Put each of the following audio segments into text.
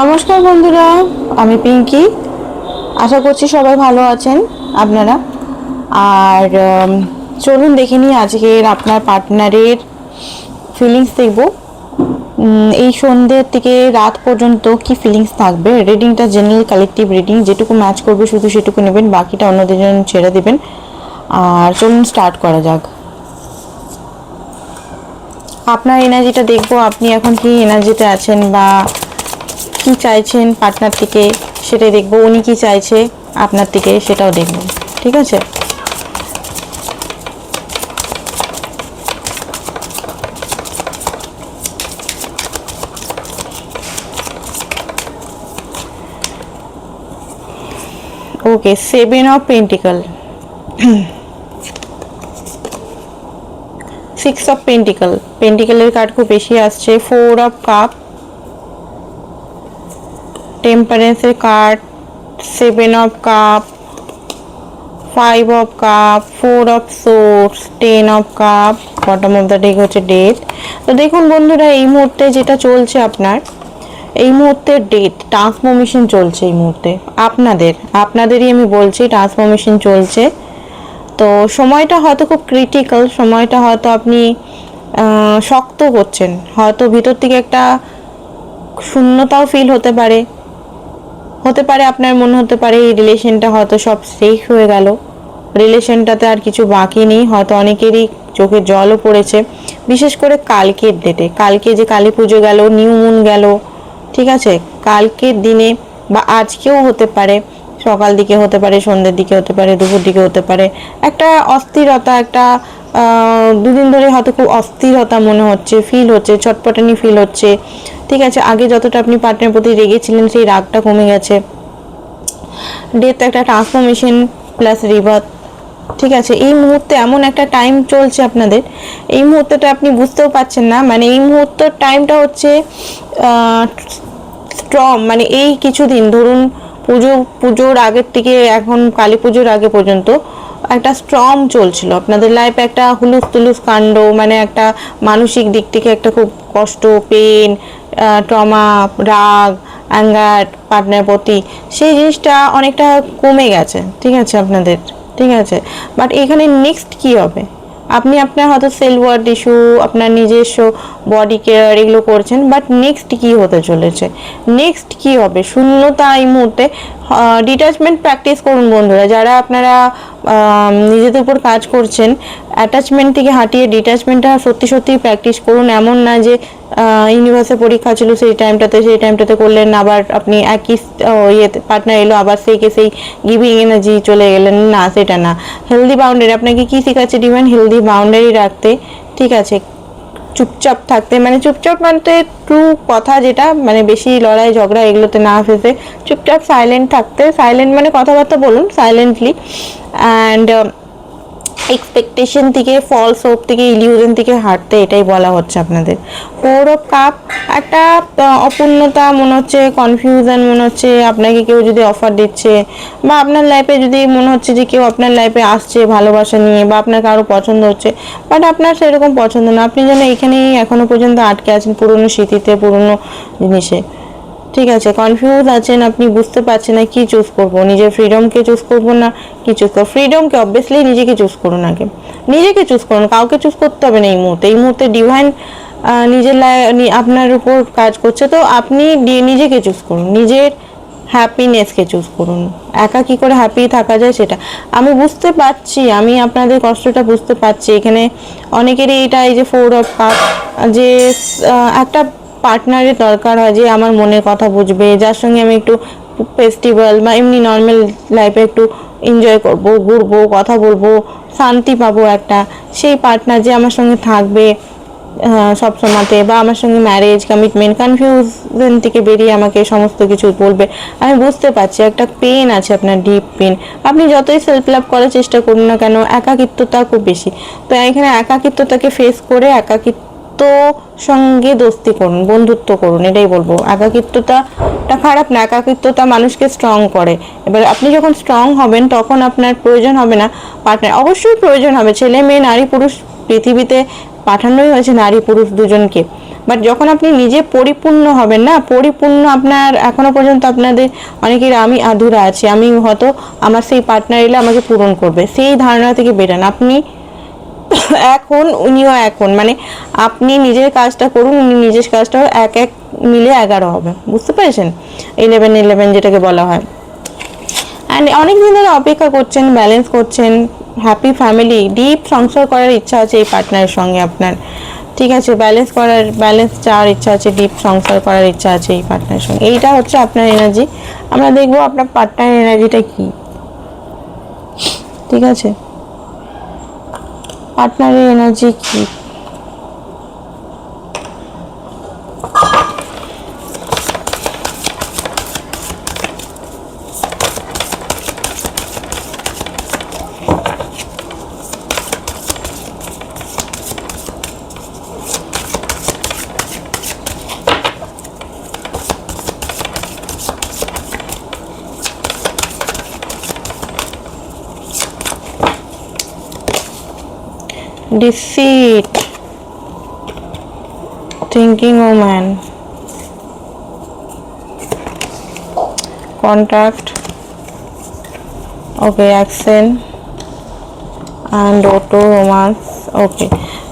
নমস্কার বন্ধুরা, আমি পিঙ্কি। আশা করছি সবাই ভালো আছেন, আপনারা। আর চলুন দেখে নিই আজকের আপনার পার্টনারের ফিলিংস দেখব। এই সন্ধ্যের থেকে রাত পর্যন্ত কি ফিলিংস থাকবে? রিডিংটা জেনারেল কালেকটিভ রিডিং যেটুকু ম্যাচ করবে শুধু সেটুকু নেবেন, বাকিটা অন্যদের জন্য ছেড়ে দেবেন। আর চলুন স্টার্ট করা যাক। আপনার এনার্জিটা দেখব, আপনি এখন কি এনার্জিতে আছেন বা কি চাইছেন পার্টনার থেকে সেটাই দেখব, উনি কি চাইছে আপনার থেকে সেটাও দেখব, ঠিক আছে? Okay seven of pentacle six of pentacle পেন্টিকলের card খুব বেশি আসছে। Four of cup টেম্পারেন্সের card seven of cup five of cup four of swords ten of cup bottom of the deck হচ্ছে ডেট তো দেখুন বন্ধুরা, এই মুহূর্তে যেটা চলছে আপনার, এই মুহূর্তে ডেট ট্রান্সফরমেশন চলছে এই মুহূর্তে। আপনাদের, আপনাদেরই আমি বলছি ট্রান্সফরমেশন চলছে। তো সময়টা হয়তো খুব ক্রিটিক্যাল সময়টা হয়তো আপনি শক্ত করছেন হয়তো ভিতর থেকে একটা শূন্যতাও ফিল হতে পারে। হতে পারে আপনার মনে হতে পারে এই রিলেশনটা হয়তো সব শেষ হয়ে গেল। রিলেশনটাতে আর কিছু বাকি নেই, হয়তো অনেকেরই চোখে জলও পড়েছে। বিশেষ করে কালকের ডেটে কালকে যে কালী পুজো গেল নিউ মুন গেল, ঠিক আছে? কালকের দিনে বা আজকেও হতে পারে। সকাল দিকে হতে পারে, সন্ধ্যের দিকে হতে পারে, দুপুর দিকে হতে পারে। একটা অস্থিরতা, একটা দুদিন ধরে হয়তো খুব অস্থিরতা মনে হচ্ছে ফিল হচ্ছে, ছটপটানি ফিল হচ্ছে। ঠিক আছে, আগে যতটা আপনি পার্টনার প্রতি রেগেছিলেন, সেই রাগটা কমে গেছে। ডেথ একটা ট্রান্সফরমেশন প্লাস রিবার্থ ঠিক আছে, এই মুহূর্তে এমন একটা টাইম চলছে আপনাদের। এই মুহূর্তটা আপনি বুঝতেও পারছেন না। মানে এই মুহূর্তের টাইমটা হচ্ছে স্ট্রং মানে এই কিছুদিন, ধরুন পুজো, পুজোর আগের থেকে এখন কালী পুজোর আগে পর্যন্ত একটা স্ট্রং চলছিল। আপনাদের লাইফে একটা হুলুস তুলুস কাণ্ড মানে একটা মানসিক দিক থেকে একটা খুব কষ্ট পেন ট্রমা রাগ অ্যাঙ্গার পার্টনার প্রতি, সেই জিনিসটা অনেকটা কমে গেছে। ঠিক আছে আপনাদের? ঠিক আছে? বাট এখানে নেক্সট কি হবে? আপনি আপনার হয়তো সেল ওয়ার্ড ইস্যু আপনার নিজস্ব বডি কেয়ার এগুলো করছেন বাট নেক্সট কি হতে চলেছে? নেক্সট কি হবে? শূন্যতা এই মুহূর্তে ডিট্যাচমেন্ট প্র্যাকটিস করুন বন্ধুরা। যারা আপনারা নিজেদের উপর কাজ করছেন অ্যাটাচমেন্ট থেকে হাঁটিয়ে ডিট্যাচমেন্টটা সত্যি সত্যি প্র্যাকটিস করুন। এমন না যে ইউনিভার্সে পরীক্ষা ছিল সেই টাইমটাতে সেই টাইমটাতে করলেন, আবার আপনি একই ইয়েতে পার্টনার এলো, আবার সেই কে সেই গিভিং এনার্জি চলে গেলেন। না, সেটা না। হেলদি বাউন্ডারি আপনাকে কী শেখাচ্ছে ডিমান্ড হেলদি বাউন্ডারি রাখতে, ঠিক আছে, চুপচাপ থাকতে মানে চুপচাপ মানে ট্রু কথা যেটা মানে বেশি লড়াই, ঝগড়া এগুলোতে না ফেসে, চুপচাপ সাইলেন্ট থাকতে সাইলেন্ট মানে কথাবার্তা বলুন সাইলেন্টলি অ্যান্ড এক্সপেকটেশন থেকে ফলস হোপ থেকে ইলিউশন থেকে হাঁটতে এটাই বলা হচ্ছে আপনাদের। ফোর অফ কাপ একটা অপূর্ণতা মনে হচ্ছে কনফিউশন মনে হচ্ছে, আপনাকে কেউ যদি অফার দিচ্ছে, বা আপনার লাইফে যদি মনে হচ্ছে যে কেউ আপনার লাইফে আসছে ভালোবাসা নিয়ে, বা আপনার কারও পছন্দ হচ্ছে বাট আপনার সেরকম পছন্দ না, আপনি যেন এখানেই এখনও পর্যন্ত আটকে আছেন পুরনো স্মৃতিতে, পুরনো জিনিসে। ঠিক আছে কনফিউজ আছেন, আপনি বুঝতে পারছেন না কি চুজ করব। নিজের ফ্রিডমকে চুজ করব না, কি চুজ করব? ফ্রিডমকে অবভিয়াসলি নিজেকে চুজ করুন আগে। নিজেকে চুজ করুন, কাউকে চুজ করতে হবে না এই মুহূর্তে। এই মুহূর্তে ডিভাইন নিজের আপনার উপর কাজ করছে, তো আপনি নিজেকে চুজ করুন। নিজের হ্যাপিনেসকে চুজ করুন। একা কি করে হ্যাপি থাকা যায় সেটা। আমি বুঝতে পারছি, আমি আপনাদের কষ্টটা বুঝতে পারছি। এখানে অনেকেরই এটা এই যে ফোর অফ কাপ যে একটা পার্টনারের দরকার হয় যে আমার মনের কথা বুঝবে, যার সঙ্গে আমি একটু ফেস্টিভ্যাল বা এমনি নর্মাল লাইফে একটু এনজয় করব, ঘুরবো, কথা বলব, শান্তি পাবো একটা। সেই পার্টনার যে আমার সঙ্গে থাকবে সব সময়তে বা আমার সঙ্গে ম্যারেজ কমিটমেন্ট কনফিউশন থেকে বেরিয়ে আমাকে সমস্ত কিছু বলবে, আমি বুঝতে পারছি একটা পেন আছে আপনার ডিপ পেন আপনি যতই সেলফ লাভ করার চেষ্টা করুন না কেন, একাকিত্বতা খুব বেশি। তো এখানে একাকিত্বতাকে ফেস করে একাকিত্ব সঙ্গে দোস্তি করুন, বন্ধুত্ব করুন, এটাই বলব। একাকিত্বতাটা খারাপ না, একাকিত্বতা মানুষকে স্ট্রং করে। এবার আপনি যখন স্ট্রং হবেন, তখন আপনার প্রয়োজন হবে না পার্টনার অবশ্যই প্রয়োজন হবে। ছেলে, মেয়ে, নারী, পুরুষ, পৃথিবীতে পাঠানোই হয়েছে নারী, পুরুষ দুজনকে। বাট যখন আপনি নিজে পরিপূর্ণ হবেন না, পরিপূর্ণ আপনার, এখনও পর্যন্ত আপনাদের অনেকের আমি আধুরা আছি। আমি হয়তো আমার সেই পার্টনার এলে আমাকে পূরণ করবে। সেই ধারণা থেকে বেরান। আপনি এখন, উনিও এখন মানে আপনি নিজের কাজটা করুন, উনি নিজের কাজটাও এক এক মিলে এগারো হবে, বুঝতে পেরেছেন? ইলেভেন ইলেভেন যেটাকে বলা হয়। অ্যান্ড অনেক দিন ধরে অপেক্ষা করছেন ব্যালেন্স করছেন হ্যাপি ফ্যামিলি ডিপ সংসার করার ইচ্ছা আছে এই পার্টনারের সঙ্গে আপনার। ঠিক আছে ব্যালেন্স করার ব্যালেন্স চাওয়ার ইচ্ছা আছে ডিপ সংসার করার ইচ্ছা আছে এই পার্টনারের সঙ্গে। এইটা হচ্ছে আপনার এনার্জি আমরা দেখব আপনার পার্টনারের এনার্জিটা কি। ঠিক আছে? পার্টনারের এনার্জি কি? Defeat. Thinking woman. Contact. Okay accent and auto romance. Okay.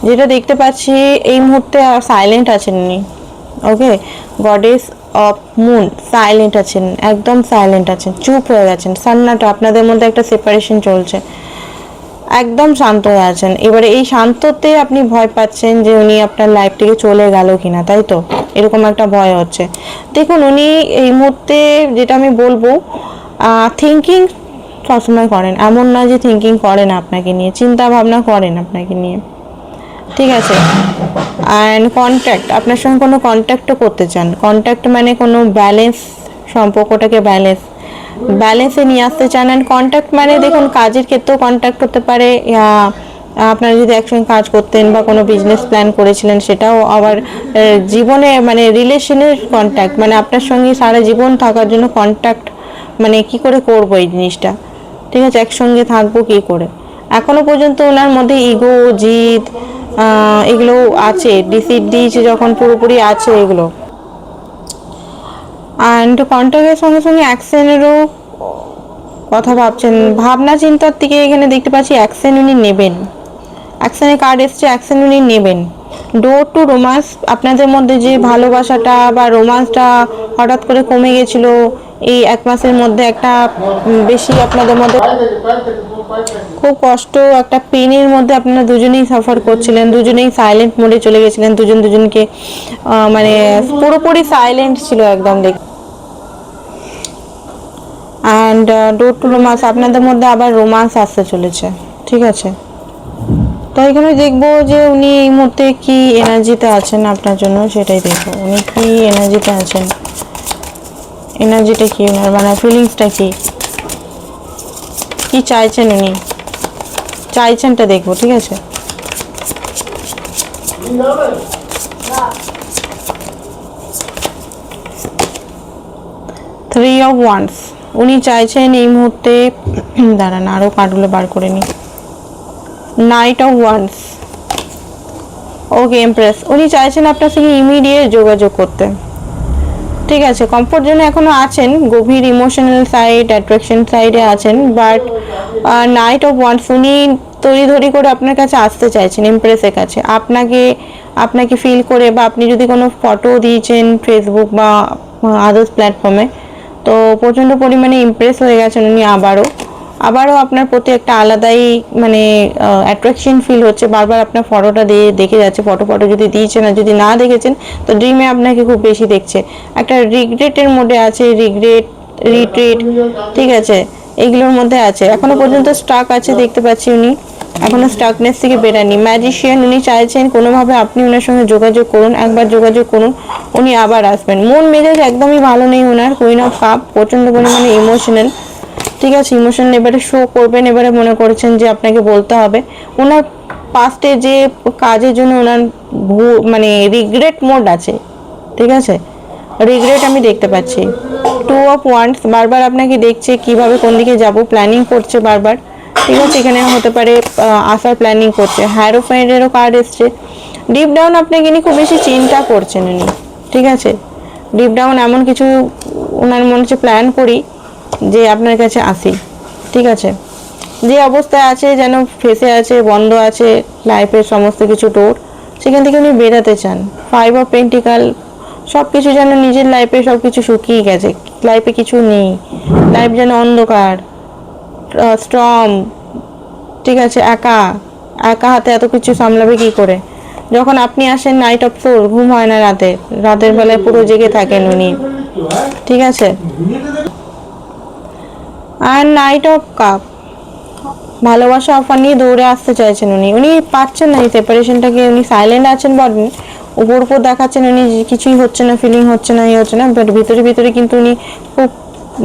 যেটা দেখতে পাচ্ছি, এই মুহূর্তে সাইলেন্ট আছেন উনি okay goddess of moon silent আছেন। একদম সাইলেন্ট আছেন। চুপ হয়ে গেছেন। সান্নাটা, আপনাদের মধ্যে একটা সেপারেশন চলছে। একদম শান্ত হয়ে আছেন। এবারে এই শান্ততে আপনি ভয় পাচ্ছেন যে উনি আপনার লাইফ থেকে চলে গেল কিনা, তাই তো? এরকম একটা ভয় হচ্ছে। দেখুন, উনি এই মুহূর্তে যেটা আমি বলব থিঙ্কিং সবসময় করেন। এমন না যে থিঙ্কিং করেন আপনাকে নিয়ে, চিন্তা ভাবনা করেন আপনাকে নিয়ে। ঠিক আছে? অ্যান্ড কন্ট্যাক্ট আপনার সঙ্গে কোনো কন্ট্যাক্টও করতে চান। কন্ট্যাক্ট মানে কোনো ব্যালেন্স সম্পর্কটাকে ব্যালেন্স ব্যালেন্সে নিয়ে আসতে চান অ্যান্ড কন্ট্যাক্ট মানে দেখুন কাজের ক্ষেত্রেও কন্ট্যাক্ট হতে পারে। আপনারা যদি একসঙ্গে কাজ করতেন বা কোনো বিজনেস প্ল্যান করেছিলেন, সেটাও আবার জীবনে মানে রিলেশনের কন্ট্যাক্ট মানে আপনার সঙ্গে সারা জীবন থাকার জন্য কন্ট্যাক্ট মানে কি করে করব এই জিনিসটা? ঠিক আছে, একসঙ্গে থাকব কি করে? এখনও পর্যন্ত ওনার মধ্যে ইগো জিদ এগুলো আছে ডিসিড দিয়েছে যখন পুরোপুরি আছে এগুলো। অ্যান্ড কন্ট্যাক্টের সঙ্গে সঙ্গে অ্যাকশনেরও কথা ভাবছেন। ভাবনা চিন্তার থেকে এখানে দেখতে পাচ্ছি অ্যাকশন উনি নেবেন। অ্যাকশনের কার্ড এসছে অ্যাকশন উনি নেবেন। ডোর টু রোমান্স আপনাদের মধ্যে যে ভালোবাসাটা বা রোমান্সটা হঠাৎ করে কমে গেছিল এই এক মাসের মধ্যে একটা বেশি আপনাদের মধ্যে খুব কষ্ট, একটা পেনের মধ্যে আপনারা দুজনেই সাফার করছিলেন, দুজনেই সাইলেন্ট মোডে চলে গেছিলেন, দুজন দুজনকে মানে পুরোপুরি সাইলেন্ট ছিল একদম দেখ অ্যান্ড ডোর টু রোমান্স আপনাদের মধ্যে আবার রোমান্স আসতে চলেছে। ঠিক আছে? তো এখানে দেখব যে উনি এই মুহূর্তে কি এনার্জিতে আছেন আপনার জন্য, সেটাই দেখব। উনি কি এনার্জিতে আছেন? এনার্জিটা কি ওনার? মানে ফিলিংসটা কি? কি চাইছেন উনি? চাইছেনটা দেখব, ঠিক আছে? থ্রি অফ ওয়ান্স উনি চাইছেন এই মুহূর্তে দাঁড়ান আরও কার্ডগুলো বার করে নিই। Knight of wands okay empress উনি চাইছেন আপনার সঙ্গে ইমিডিয়েট যোগাযোগ করতে। ঠিক আছে কমফোর্ট জোনে এখনও আছেন, গভীর ইমোশনাল সাইড অ্যাট্রাকশন সাইডে আছেন বাট নাইট অফ ওয়ান্স উনি তৈরি ধরি করে আপনার কাছে আসতে চাইছেন ইমপ্রেসের কাছে। আপনাকে আপনাকে ফিল করে বা আপনি যদি কোনো ফটো দিয়েছেন ফেসবুক বা আদার্স প্ল্যাটফর্মে তো প্রচণ্ড পরিমাণে ইমপ্রেস হয়ে গেছেন উনি আবারও। আবারও আপনার প্রতি একটা আলাদাই মানে অ্যাট্রাকশন ফিল হচ্ছে। বারবার আপনার ফটোটা দিয়ে দেখে যাচ্ছে ফটো ফটো যদি দিয়েছেন আর যদি না দেখেছেন, তো ড্রিমে আপনাকে খুব বেশি দেখছে। একটা রিগ্রেটের মোডে আছে রিগ্রেট রিট্রিট ঠিক আছে? এইগুলোর মধ্যে আছে। এখনও পর্যন্ত স্টাক আছে, দেখতে পাচ্ছি উনি। এখনও স্টাকনেস থেকে বেরানি ম্যাজিশিয়ান উনি চাইছেন কোনোভাবে আপনি ওনার সঙ্গে যোগাযোগ করুন, একবার যোগাযোগ করুন, উনি আবার আসবেন। মন মেজাজ একদমই ভালো নেই ওনার কুইন অফ কাপ প্রচণ্ড পরিমাণে ইমোশনাল ঠিক আছে ইমোশন এবারে শো করবেন, এবারে মনে করেছেন যে আপনাকে বলতে হবে। ওনার পাস্টে যে কাজের জন্য ওনার মানে রিগ্রেট মোড আছে। ঠিক আছে? রিগ্রেট আমি দেখতে পাচ্ছি। টু অফ ওয়ান্স বারবার আপনাকে দেখছে কীভাবে কোন দিকে যাব প্ল্যানিং করছে বারবার। ঠিক আছে, এখানে হতে পারে আসার প্ল্যানিং করছে। হ্যারোফাইনেরও কার্ড এসছে। ডিপ ডাউন আপনাকে নিয়ে খুব বেশি চিন্তা করছেন উনি। ঠিক আছে? ডিপ ডাউন এমন কিছু ওনার মনে হচ্ছে প্ল্যান করি যে আপনার কাছে আসি। ঠিক আছে? যে অবস্থায় আছে, যেন ফেসে আছে, বন্ধ আছে লাইফের সমস্ত কিছু টোর সেখান থেকে উনি বেরাতে চান। ফাইভ অফ পেন্টিকাল সব কিছু যেন নিজের লাইফে সব কিছু শুকিয়ে গেছে। লাইফে কিছু নেই। লাইফ যেন অন্ধকার স্ট্রং ঠিক আছে, একা। একা হাতে এত কিছু সামলাবে কি করে? যখন আপনি আসেন নাইট অফ সোর ঘুম হয় না রাতে। রাতের বেলায় পুরো জেগে থাকেন উনি। ঠিক আছে? আর নাইট অফ কাপ ভালোবাসা অফার নিয়ে দৌড়ে আসতে চাইছেন উনি। উনি পাচ্ছেন না এই সেপারেশনটাকে উনি সাইলেন্ট আছেন বলেন উপর উপর দেখাচ্ছেন, উনি কিছুই হচ্ছে না ফিলিং হচ্ছে না ইয়ে হচ্ছে না বাট ভিতরে ভিতরে কিন্তু উনি খুব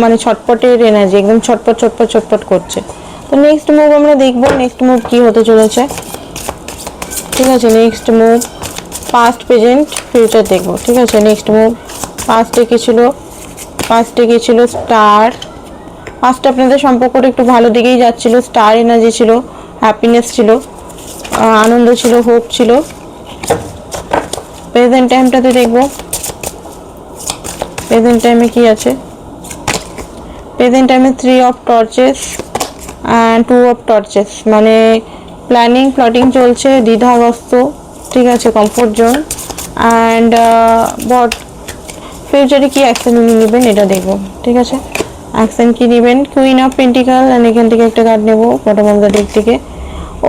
মানে ছটপটের এনার্জি একদম ছটপট ছটপট ছটপট করছে। তো নেক্সট মুভ আমরা দেখব নেক্সট মুভ কী হতে চলেছে। ঠিক আছে next move past present future দেখব। ঠিক আছে নেক্সট মুভ পাস্টে কি ছিল? পাস্টে ছিল? স্টার ফার্স্ট আপনাদের সম্পর্কটা একটু ভালো দিকেই যাচ্ছিল। স্টার এনার্জি ছিল হ্যাপিনেস ছিল আনন্দ ছিল হোপ ছিল। প্রেজেন্ট টাইমটাতে দেখব। প্রেজেন্ট টাইমে কি আছে? প্রেজেন্ট টাইমে three of torches and two of torches মানে প্ল্যানিং প্লটিং চলছে, দ্বিধাগ্রস্ত, ঠিক আছে কমফোর্ট জোন অ্যান্ড বট ফিউচারে কী অ্যাকশন উনি নেবেন এটা দেখব, ঠিক আছে? অ্যাকশন কী নেবেন? কুইন অফ পেন্টিকাল অ্যান্ড এখান থেকে একটা কার্ড নেব বটম অফ দ্য ডেক থেকে।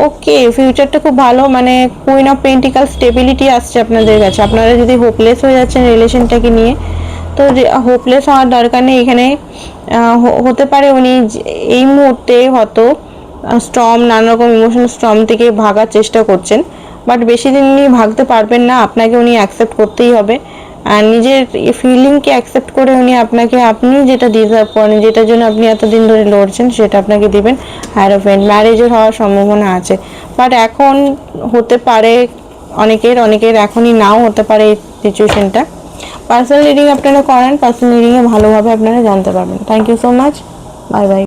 ওকে ফিউচারটা খুব ভালো মানে কুইন অফ পেন্টিকাল স্টেবিলিটি আসছে আপনাদের কাছে। আপনারা যদি হোপলেস হয়ে যাচ্ছেন রিলেশনটাকে নিয়ে, তো হোপলেস হওয়ার দরকার নেই এখানে। হতে পারে উনি এই মুহূর্তে হয়তো স্ট্রম নানা রকম ইমোশনাল স্ট্রম থেকে ভাগার চেষ্টা করছেন বাট বেশি দিন উনি ভাগতে পারবেন না, আপনাকে উনি অ্যাকসেপ্ট করতেই হবে। আর নিজের ফিলিংকে অ্যাকসেপ্ট করে উনি আপনাকে, আপনি যেটা ডিজার্ভ করেন, যেটার জন্য আপনি এতদিন ধরে লড়ছেন, সেটা আপনাকে দিবেন। হ্যারোফেন ম্যারেজের হওয়ার সম্ভাবনা আছে। বাট এখন হতে পারে অনেকের অনেকের এখনই নাও হতে পারে এই সিচুয়েশনটা পার্সোনাল রিডিং আপনারা করেন পার্সোনাল রিডিংয়ে ভালোভাবে আপনারা জানতে পারবেন। Thank you so much bye bye